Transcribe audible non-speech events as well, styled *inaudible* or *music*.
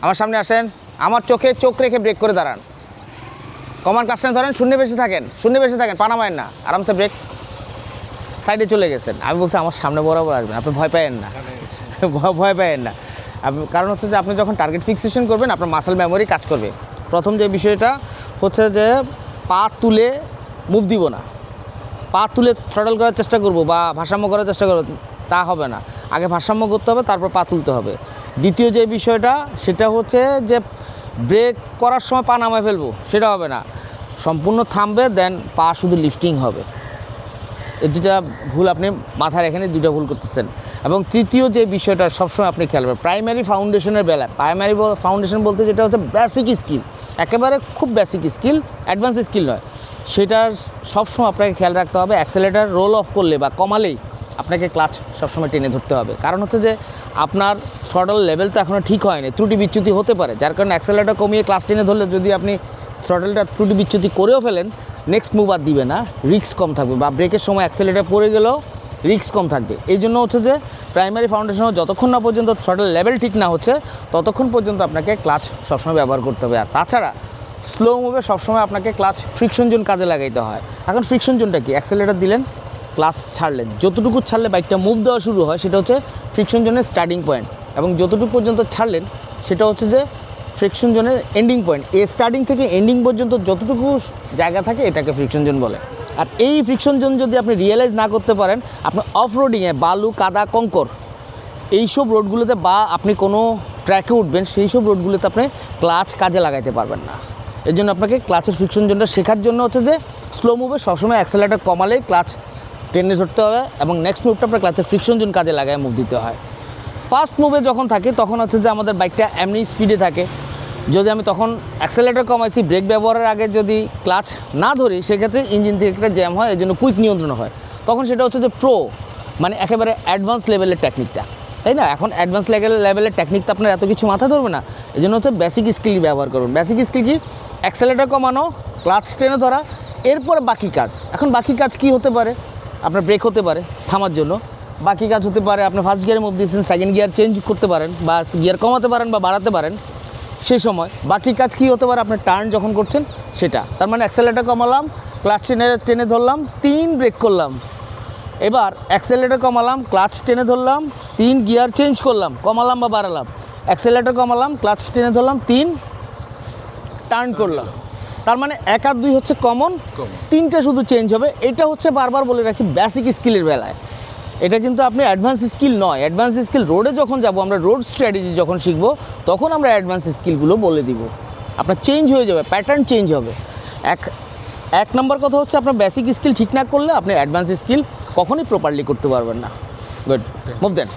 আমার সামনে আসেন। আমার চোখে চোখ রেখে ব্রেক করে দাঁড়ান। কমান কাস্টে ধরেন শূন্য বেশি থাকেন শূন্য বেশি থাকেন পানামায়েন না। আরামসে ব্রেক সাইডে চলে গেছেন। আমি বলছি আমার সামনে বরাবর আসবেন আপনি ভয় পায়েন না। *laughs* ভয়- ভয় পায়েন না। কারণ হচ্ছে যে আপনি যখন টার্গেট ফিক্সেশন করবেন আপনার মাসেল মেমোরি কাজ করবে। প্রথম যে বিষয়টা হচ্ছে যে পা তুলে মুভ দিব না। পা তুলে থ্রডল করার চেষ্টা করব বা ভারসাম্য করার চেষ্টা করব তা হবে না। আগে ভারসাম্য করতে হবে তারপর পা তুলতে হবে। দ্বিতীয় যে বিষয়টা, সেটা হচ্ছে যে ব্রেক করার সময় পা নামায় ফেলব, সেটা হবে না। সম্পূর্ণ থামবে দেন পা শুধু লিফটিং হবে। এই দুটা ভুল আপনি মাথায় এখানে দুটা ভুল করতেছেন। এবং তৃতীয় যে বিষয়টা, সবসময় আপনি খেয়াল করবেন প্রাইমারি ফাউন্ডেশনের বেলায় প্রাইমারি ফাউন্ডেশন বলতে যেটা হচ্ছে বেসিক স্কিল একেবারে খুব বেসিক স্কিল অ্যাডভান্স স্কিল নয়। সেটা সবসময় আপনাকে খেয়াল রাখতে হবে অ্যাক্সেলেটার রোল অফ করলে বা কমালেই আপনাকে ক্লাচ সবসময় টেনে ধরতে হবে। কারণ হচ্ছে যে আপনার থ্রটল লেভেল তো এখনও ঠিক হয়নি, ত্রুটি বিচ্যুতি হতে পারে। যার কারণে অ্যাক্সেলেটার কমিয়ে ক্লাচ টেনে ধরলে যদি আপনি থ্রটলটা ত্রুটি বিচ্যুতি করেও ফেলেন নেক্সট মুভ আর দিবে না রিক্স কম থাকবে বা ব্রেকের সময় অ্যাক্সেলেটার পড়ে গেলেও রিক্স কম থাকবে। এই জন্য হচ্ছে যে প্রাইমারি ফাউন্ডেশন যতক্ষণ না পর্যন্ত থ্রটল লেভেল ঠিক না হচ্ছে, ততক্ষণ পর্যন্ত আপনাকে ক্লাচ সবসময় ব্যবহার করতে হবে। আর তাছাড়া স্লো মুভে সবসময় আপনাকে ক্লাচ ফ্রিকশন জোন কাজে লাগাইতে হয়। এখন ফ্রিকশন জোনটা কি? অ্যাক্সেলেটার দিলেন ক্লাস ছাড়লেন। যতটুকু ছাড়লে বাইকটা মুভ দেওয়া শুরু হয়, সেটা হচ্ছে ফ্রিকশন জোনের স্টার্টিং পয়েন্ট এবং যতটুকু পর্যন্ত ছাড়লেন, সেটা হচ্ছে যে ফ্রিকশন জোনের এন্ডিং পয়েন্ট এই স্টার্টিং থেকে এন্ডিং পর্যন্ত যতটুকু জায়গা থাকে, এটাকে ফ্রিকশন জোন বলে। আর এই ফ্রিকশন জোন যদি আপনি রিয়েলাইজ না করতে পারেন আপনি অফ রোডিংয়ে বালু, কাদা, কঙ্কর, এইসব রোডগুলোতে বা আপনি কোনো ট্র্যাকে উঠবেন সেই সব রোডগুলোতে আপনি ক্লাচ কাজে লাগাইতে পারবেন না। এর জন্য আপনাকে ক্লাচের ফ্রিকশন জোনটা শেখার জন্য হচ্ছে যে স্লো মুভে সবসময় অ্যাক্সেলেটার কমালে ক্লাচ টেনে ধরতে হবে এবং নেক্সট মুভটা আপনার ক্লাচের ফ্রিকশন জোন কাজে লাগায় মুভ দিতে হয়। ফার্স্ট মুভে যখন থাকে, তখন হচ্ছে যে আমাদের বাইকটা এমনি স্পিডে থাকে। যদি আমি তখন অ্যাক্সেলেটার কমাইছি ব্রেক ব্যবহারের আগে যদি ক্লাচ না ধরি, সেক্ষেত্রে ইঞ্জিন থেকে একটা জ্যাম হয় এই জন্য কুইক নিয়ন্ত্রণ হয়। তখন সেটা হচ্ছে যে প্রো মানে একেবারে অ্যাডভান্স লেভেলের টেকনিকটা তাই না? এখন অ্যাডভান্স লেভেল লেভেলের টেকনিক তো আপনার এত কিছু মাথা ধরবে না। এই জন্য হচ্ছে বেসিক স্কিল ব্যবহার করুন। বেসিক স্কিল কি? অ্যাক্সেলেটার কমানো ক্লাচ টেনে ধরা, এরপরে বাকি কাজ। এখন বাকি কাজ কি হতে পারে? আপনার ব্রেক হতে পারে থামার জন্য। বাকি কাজ হতে পারে আপনি ফার্স্ট গিয়ারে মুভ দিয়েছেন সেকেন্ড গিয়ার চেঞ্জ করতে পারেন বা গিয়ার কমাতে পারেন বা বাড়াতে পারেন সেই সময়। বাকি কাজ কি হতে পারে? আপনার টার্ন যখন করছেন, সেটা। তার মানে অ্যাক্সেলেটার কমালাম ক্লাচ টেনে টেনে ধরলাম, তিন ব্রেক করলাম। এবার অ্যাক্সেলেটার কমালাম ক্লাচ টেনে ধরলাম, তিন গিয়ার চেঞ্জ করলাম, কমালাম বা বাড়ালাম। অ্যাক্সেলেটার কমালাম ক্লাচ টেনে ধরলাম, তিন টার্ন করলাম। তার মানে এক আর দুই হচ্ছে কমন তিনটা শুধু চেঞ্জ হবে। এটা হচ্ছে বারবার বলে রাখি বেসিক স্কিলের বেলায়। এটা কিন্তু আপনি অ্যাডভান্স স্কিল নয়। অ্যাডভান্স স্কিল রোডে যখন যাব, আমরা রোড স্ট্র্যাটেজি যখন শিখব, তখন আমরা অ্যাডভান্স স্কিলগুলো বলে দিব। আপনার চেঞ্জ হয়ে যাবে প্যাটার্ন চেঞ্জ হবে। এক এক নম্বর কথা হচ্ছে আপনার বেসিক স্কিল ঠিক না করলে আপনি অ্যাডভান্স স্কিল কখনই প্রপারলি করতে পারবেন না। গুড মুভ দেন